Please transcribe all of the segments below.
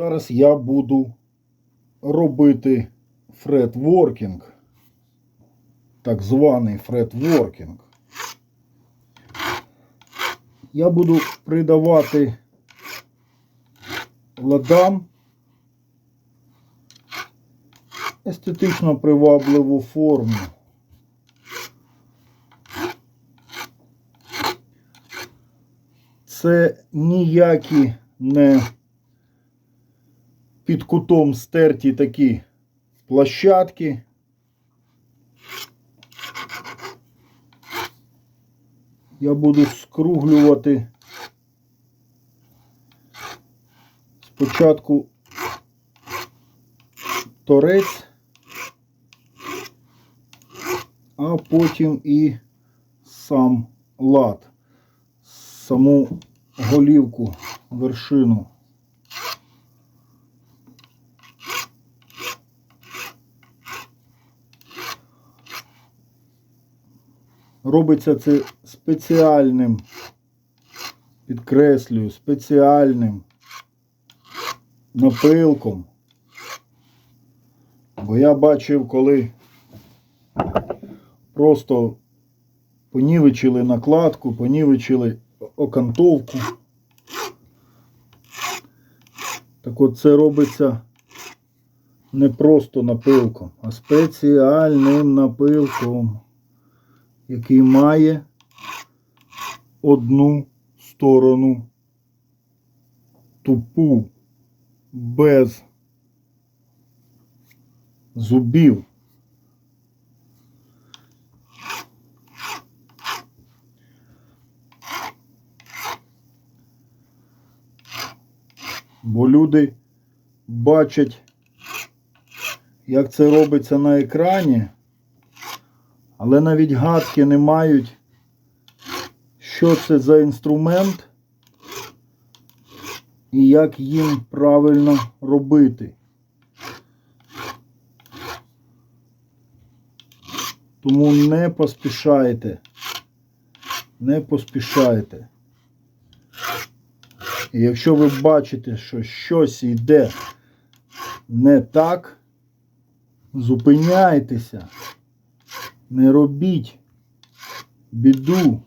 Зараз я буду робити фретворкінг. Так званий фретворкінг. Я буду придавати ладам естетично привабливу форму. Це ніякі не під кутом стерті такі площадки. Я буду скруглювати спочатку торець, а потім і сам лад, саму голівку, вершину. Робиться це спеціальним, підкреслюю, спеціальним напилком. Бо я бачив, коли просто понівечили накладку, понівечили окантовку. Так от це робиться не просто напилком, а спеціальним напилком, який має одну сторону тупу, без зубів. Бо люди бачать, як це робиться на екрані, але навіть гадки не мають, що це за інструмент і як їм правильно робити. Тому не поспішайте. Не поспішайте. І якщо ви бачите, що щось йде не так, зупиняйтеся. Не робіть біду.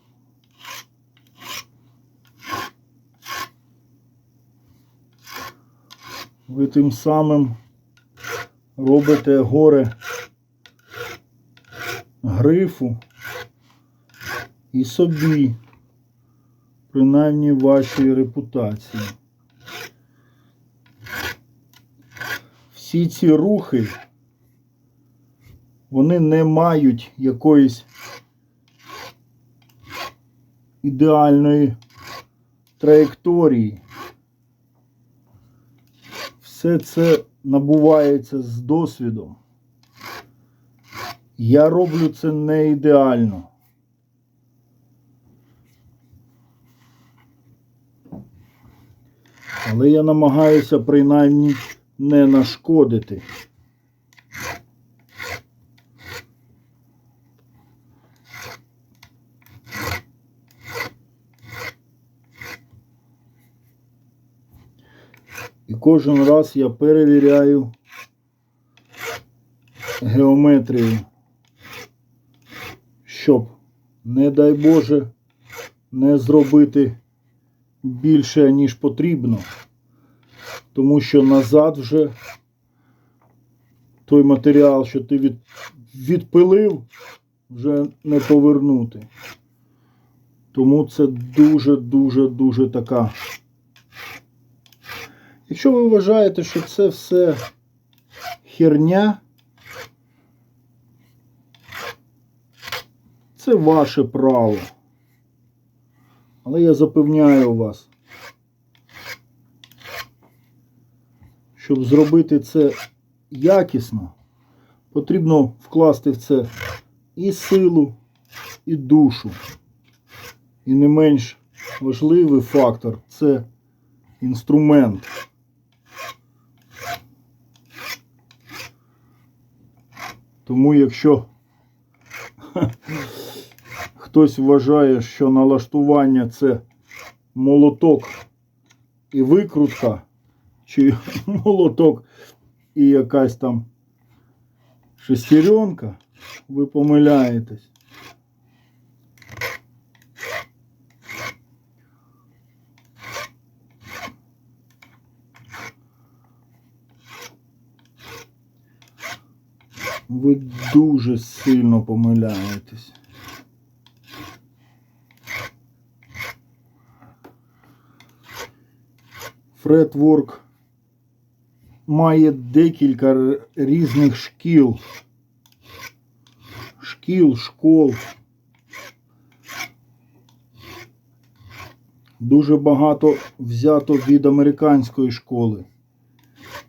Ви тим самим робите горе грифу і собі, принаймні вашій репутації. Всі ці рухи, вони не мають якоїсь ідеальної траєкторії. Все це набувається з досвідом. Я роблю це не ідеально. Але я намагаюся принаймні не нашкодити. І кожен раз я перевіряю геометрію, щоб, не дай Боже, не зробити більше, ніж потрібно, тому що назад вже той матеріал, що ти від, відпилив, вже не повернути. Тому це дуже-дуже-дуже така. Якщо ви вважаєте, що це все херня, це ваше право. Але я запевняю вас, щоб зробити це якісно, потрібно вкласти в це і силу, і душу. І не менш важливий фактор це інструмент. Тому якщо хтось вважає, що налаштування це молоток і викрутка, чи молоток і якась там шестеренка, ви помиляєтесь. Ви дуже сильно помиляєтесь. Фредворк має декілька різних шкіл. Шкіл, школ. Дуже багато взято від американської школи.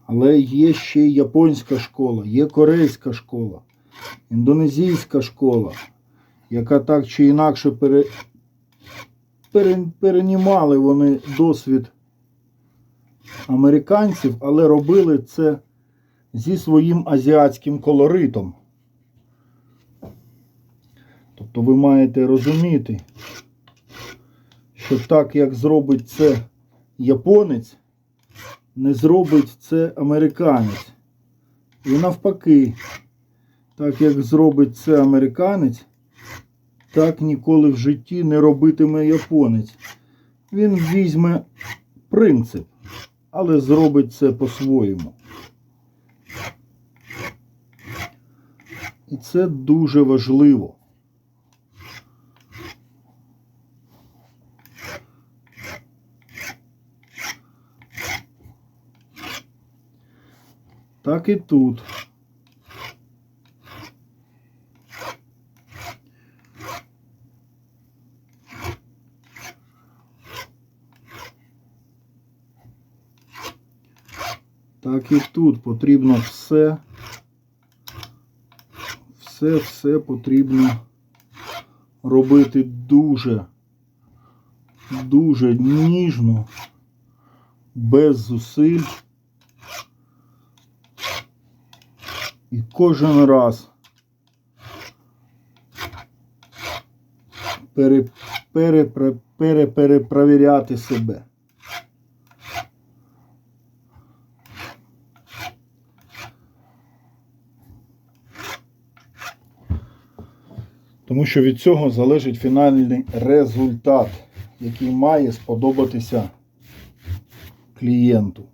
Але є ще й японська школа, є корейська школа, індонезійська школа, яка так чи інакше пере, пере, перенімали вони досвід американців, але робили це зі своїм азіатським колоритом. Тобто ви маєте розуміти, що так як зробить це японець, не зробить це американець. І навпаки, так як зробить це американець, так ніколи в житті не робитиме японець. Він візьме принцип, але зробить це по-своєму. І це дуже важливо. Так і тут. Так і тут потрібно все. Все, все потрібно робити дуже, дуже ніжно, без зусиль. І кожен раз пере, пере, пере, пере, перепровіряти себе. Тому що від цього залежить фінальний результат, який має сподобатися клієнту.